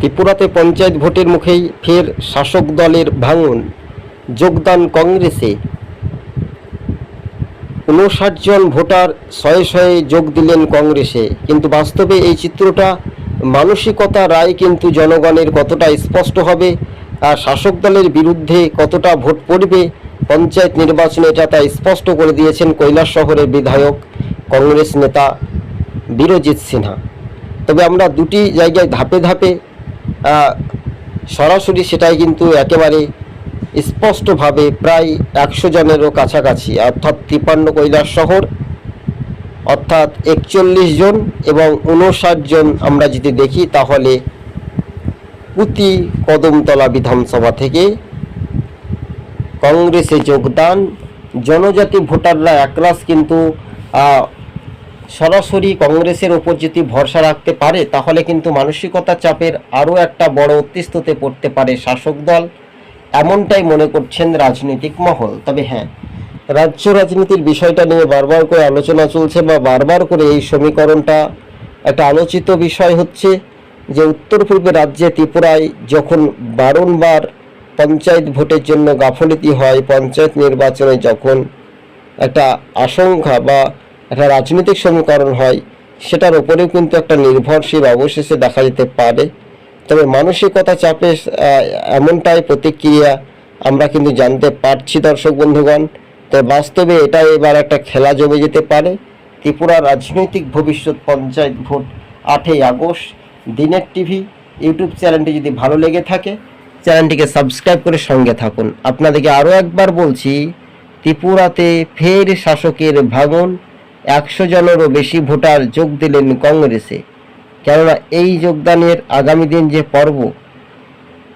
ত্রিপুরাতে পঞ্চায়েত ভোটের মুখেই ফের শাসক দলের ভাঙন, যোগদান কংগ্রেসে। উনষাট জন ভোটার শয়ে শয়ে যোগ দিলেন কংগ্রেসে। কিন্তু বাস্তবে এই চিত্রটা মানসিকতা রায় কিন্তু জনগণের কতটা স্পষ্ট হবে আর শাসক দলের বিরুদ্ধে কতটা ভোট পড়বে পঞ্চায়েত নির্বাচনে এটা তা স্পষ্ট করে দিয়েছেন কৈলাস শহরের বিধায়ক কংগ্রেস নেতা বীরজিৎ সিনহা। তবে আমরা দুটি জায়গায় ধাপে ধাপে সরাসরি সেটাই কিন্তু একেবারে স্পষ্টভাবে প্রায় একশো জনেরও কাছাকাছি, অর্থাৎ তিপান্ন কৈলাস শহর, অর্থাৎ একচল্লিশ জন এবং উনষাট জন আমরা যদি দেখি তাহলে পুতি কদমতলা বিধানসভা থেকে কংগ্রেসে যোগদান, জনজাতি ভোটাররা একরাশ কিন্তু সরাসরি কংগ্রেসের ওপর যদি ভরসা রাখতে পারে, তাহলে কিন্তু মানসিকতা চাপের আরও একটা বড় অতিস্ততে পড়তে পারে শাসক দল। এমনটাই মনে করছেন রাজনৈতিক মহল। তবে হ্যাঁ রাজ্য রাজনীতির বিষয়টা নিয়ে বারবার করে আলোচনা চলছে বা বারবার করে এই সমীকরণটা একটা আলোচিত বিষয় হচ্ছে যে উত্তর পূর্বে রাজ্যে ত্রিপুরায় যখন বারংবার পঞ্চায়েত ভোটের জন্য গাফলতি হয়, পঞ্চায়েত নির্বাচনে যখন একটা আশঙ্কা বা একটা রাজনৈতিক সমীকরণ হয়, সেটার উপরেও কিন্তু একটা নির্ভরশীল অবশেষে দেখা যেতে পারে। তবে মানসিকতা চাপে এমনটাই প্রতিক্রিয়া আমরা কিন্তু জানতে পারছি দর্শক বন্ধুগণ। তো বাস্তবে এটা এবার একটা খেলা জমে যেতে পারে। ত্রিপুরা রাজনৈতিক ভবিষ্যৎ পঞ্চায়েত ভোট আটই আগস্ট, দিনের টিভি, ইউটিউব চ্যানেলটি যদি ভালো লেগে থাকে, চ্যানেলটিকে সাবস্ক্রাইব করে সঙ্গে থাকুন। আপনাদেরকে আরও একবার বলছি, ত্রিপুরাতে ফের শাসকের ভাঙন। একশো জনেরও বেশি ভোটার যোগ দিলেন কংগ্রেসে। কেননা এই যোগদানের আগামী দিন যে পর্ব,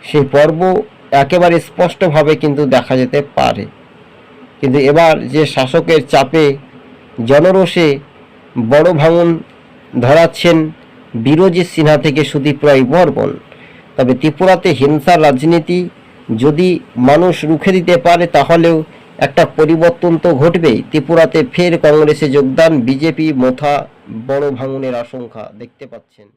সেই পর্ব একেবারে স্পষ্টভাবে কিন্তু দেখা যেতে পারে। কিন্তু এবার যে শাসকের চাপে জনরোষে বড় ভাঙন ধরাচ্ছেন বিরোজিৎ সিনহা থেকে সুদীপ রায় বর্মন, তবে ত্রিপুরাতে হিংসার রাজনীতি যদি মানুষ রুখে দিতে পারে তাহলেও একটা পরিবর্তন তো ঘটবেই। ত্রিপুরাতে ফের কংগ্রেসে যোগদান, বিজেপি মোথা বড় ভাঙনের আশঙ্কা দেখতে পাচ্ছেন।